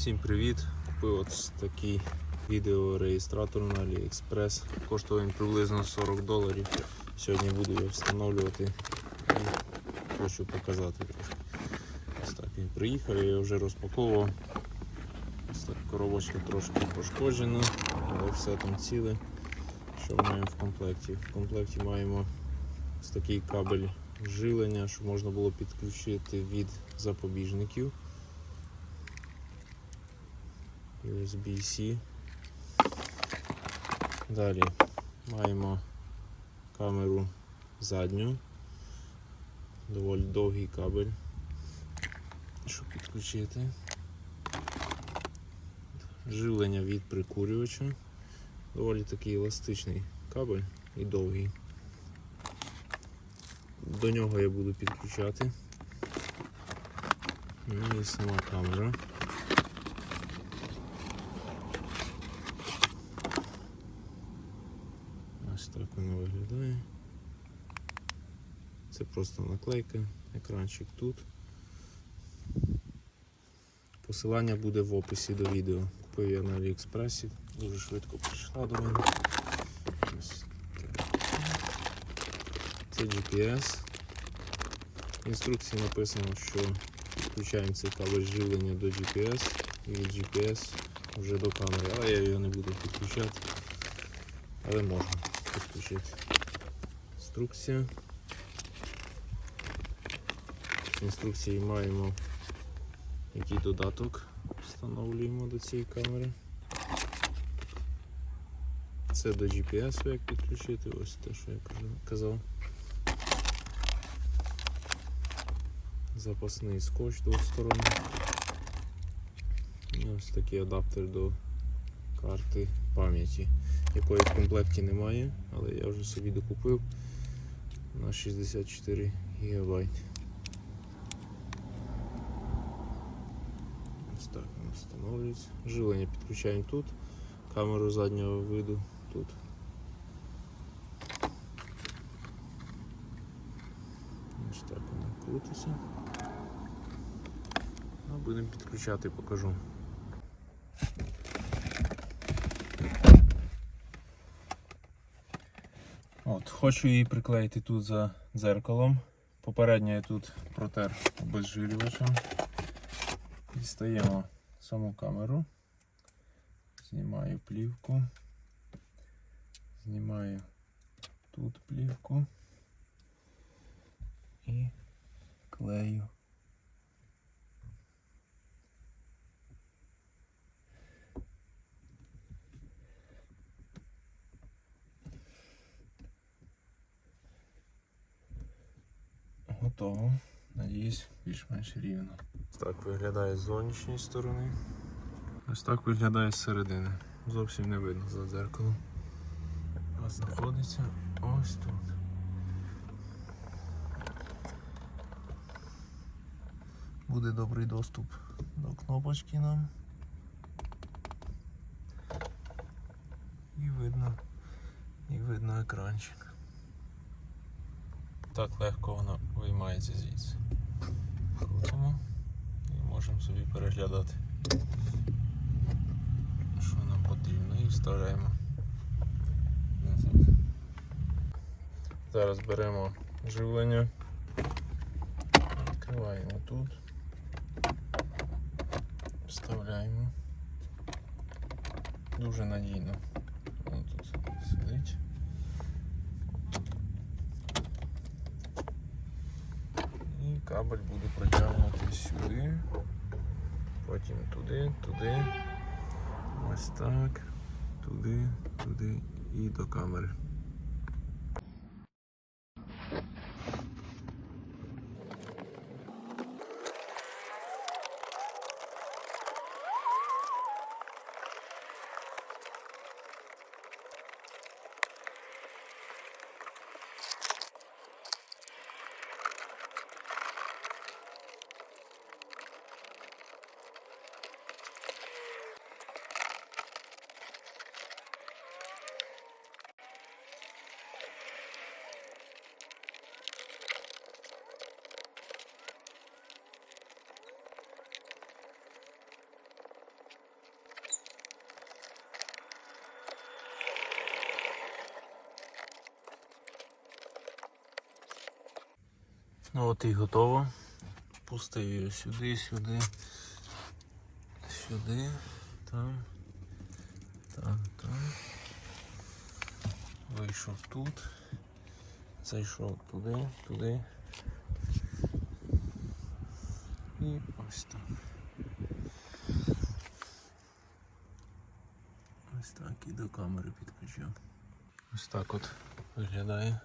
Всім привіт! Купив от такий відеореєстратор на AliExpress. Коштує він приблизно 40 доларів. Сьогодні буду його встановлювати і хочу показати трошки. Ось так він приїхав, я його вже розпаковував. Ось так коробочка трошки пошкоджена, але все там ціле. Що маємо в комплекті? В комплекті маємо ось такий кабель живлення, щоб можна було підключити від запобіжників. USB-C. Далі маємо камеру задню, доволі довгий кабель, щоб підключити. Живлення від прикурювача. Доволі такий еластичний кабель і довгий. До нього я буду підключати. Ну і сама камера. Ось так воно виглядає. Це просто наклейка, екранчик тут. Посилання буде в описі до відео. Купив я на Аліекспресі, дуже швидко прийшла до мене. Це GPS. В інструкції написано, що підключаємо цей кабель живлення до GPS і від GPS вже до камери, але я його не буду підключати але можна підключити. Інструкція. В інструкції маємо який додаток встановлюємо до цієї камери. Це до GPS як підключити, ось те, що я казав. Запасний скотч двосторонній. І ось такий адаптер до карти пам'яті, якої в комплекті немає, але я вже собі докупив на 64 ГБ. Ось так воно встановлюється. Живлення підключаємо тут, камеру заднього виду тут. Ось так воно крутиться. Ну, будемо підключати, покажу. От, Хочу її приклеїти тут за дзеркалом. Попередньо я тут протер обезжирювачем. Дістаємо саму камеру, знімаю плівку, знімаю тут плівку і клею. Готово. Надіюсь, більш-менш рівно. Ось так виглядає з зовнішньої сторони. Ось так виглядає з середини. Зовсім не видно за дзеркалом. А знаходиться ось тут. Буде добрий доступ до кнопочки нам. І видно, і видно екранчик. Так легко воно виймається звідси. Крутимо і можемо собі переглядати, що нам потрібно, і вставляємо. Зараз беремо живлення, відкриваємо тут, вставляємо. Дуже надійно. Воно тут сидить. І кабель буде протягнути сюди, потім туди, туди, ось так, туди, туди і до камери. Ну от і готово. Пустив її сюди, сюди, сюди, там, там, там. Вийшов тут. Зайшов туди, туди. І ось так. Ось так і до камери підключив. Ось так от виглядає.